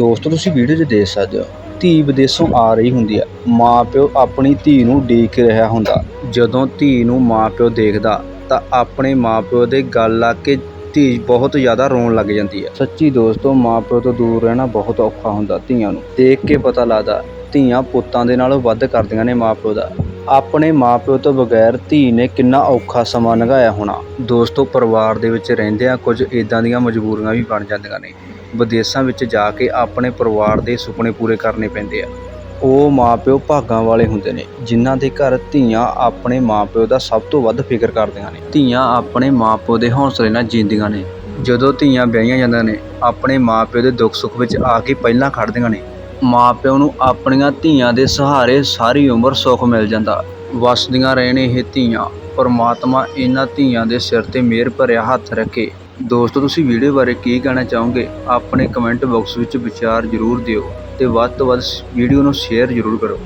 ਦੋਸਤੋ, ਤੁਸੀਂ ਵੀਡੀਓ 'ਚ ਦੇਖ ਸਕਦੇ ਹੋ। ਧੀ ਵਿਦੇਸ਼ੋਂ ਆ ਰਹੀ ਹੁੰਦੀ ਹੈ ਮਾਪਿਓ ਆਪਣੀ ਧੀ ਨੂੰ ਉਡੀਕ ਰਿਹਾ ਹੁੰਦਾ। ਜਦੋਂ ਧੀ ਨੂੰ ਮਾਪਿਓ ਦੇਖਦਾ, ਤਾਂ ਆਪਣੇ ਮਾਪਿਓ ਦੇ ਗੱਲ ਲਾ ਕੇ ਧੀ ਬਹੁਤ ਜ਼ਿਆਦਾ ਰੋਣ ਲੱਗ ਜਾਂਦੀ ਹੈ ਸੱਚੀ ਦੋਸਤੋ, ਮਾਪਿਓ ਤੋਂ ਦੂਰ ਰਹਿਣਾ ਬਹੁਤ ਔਖਾ ਹੁੰਦਾ ਧੀਆਂ ਨੂੰ। ਦੇਖ ਕੇ ਪਤਾ ਲੱਗਦਾ, ਧੀਆਂ ਪੁੱਤਾਂ ਦੇ ਨਾਲੋਂ ਵੱਧ ਕਰਦੀਆਂ ਨੇ ਮਾਪਿਓ ਦਾ। ਆਪਣੇ ਮਾਪਿਓ ਤੋਂ ਬਗੈਰ ਧੀ ਨੇ ਕਿੰਨਾ ਔਖਾ ਸਮਾਂ ਲੰਘਾਇਆ ਹੋਣਾ। ਦੋਸਤੋ, ਪਰਿਵਾਰ ਦੇ ਵਿੱਚ ਰਹਿੰਦਿਆਂ ਕੁਝ ਇਦਾਂ ਦੀਆਂ ਮਜਬੂਰੀਆਂ ਵੀ ਬਣ ਜਾਂਦੀਆਂ ਨੇ। ਵਿਦੇਸ਼ਾਂ ਵਿੱਚ ਜਾ ਕੇ ਆਪਣੇ ਪਰਿਵਾਰ ਦੇ ਸੁਪਨੇ ਪੂਰੇ ਕਰਨੇ ਪੈਂਦੇ ਆ। ਉਹ ਮਾਪਿਓ ਭਾਗਾਂ ਵਾਲੇ ਹੁੰਦੇ ਨੇ, ਜਿਨ੍ਹਾਂ ਦੇ ਘਰ ਧੀਆਂ ਆਪਣੇ ਮਾਪਿਓ ਦਾ ਸਭ ਤੋਂ ਵੱਧ ਫਿਕਰ ਕਰਦੀਆਂ ਨੇ। ਧੀਆਂ ਆਪਣੇ ਮਾਪਿਓ ਦੇ ਹੌਸਲੇ ਨਾਲ ਜੀਂਦੀਆਂ ਨੇ। ਜਦੋਂ ਧੀਆਂ ਵਿਆਹੀਆਂ ਜਾਂਦੀਆਂ ਨੇ, ਆਪਣੇ ਮਾਪਿਓ ਦੇ ਦੁੱਖ ਸੁੱਖ ਵਿੱਚ ਆ ਕੇ ਪਹਿਲਾਂ ਖੜ੍ਹਦੀਆਂ ਨੇ। ਮਾਪਿਓ ਨੂੰ ਆਪਣੀਆਂ ਧੀਆਂ ਦੇ ਸਹਾਰੇ ਸਾਰੀ ਉਮਰ ਸੁੱਖ ਮਿਲ ਜਾਂਦਾ। ਵਸਦੀਆਂ ਰਹਿਣ ਇਹ ਧੀਆਂ, ਪਰਮਾਤਮਾ ਇਹਨਾਂ ਧੀਆਂ ਦੇ ਸਿਰ ਤੇ ਮਿਹਰ ਭਰਿਆ ਹੱਥ ਰੱਖੇ। ਦੋਸਤੋ, ਤੁਸੀਂ ਵੀਡੀਓ ਬਾਰੇ ਕੀ ਕਹਿਣਾ ਚਾਹੋਗੇ? ਆਪਣੇ ਕਮੈਂਟ ਬਾਕਸ ਵਿੱਚ ਵਿਚਾਰ ਜ਼ਰੂਰ ਦਿਓ ਤੇ ਵੱਧ ਤੋਂ ਵੱਧ ਵੀਡੀਓ ਨੂੰ ਸ਼ੇਅਰ ਜ਼ਰੂਰ ਕਰੋ।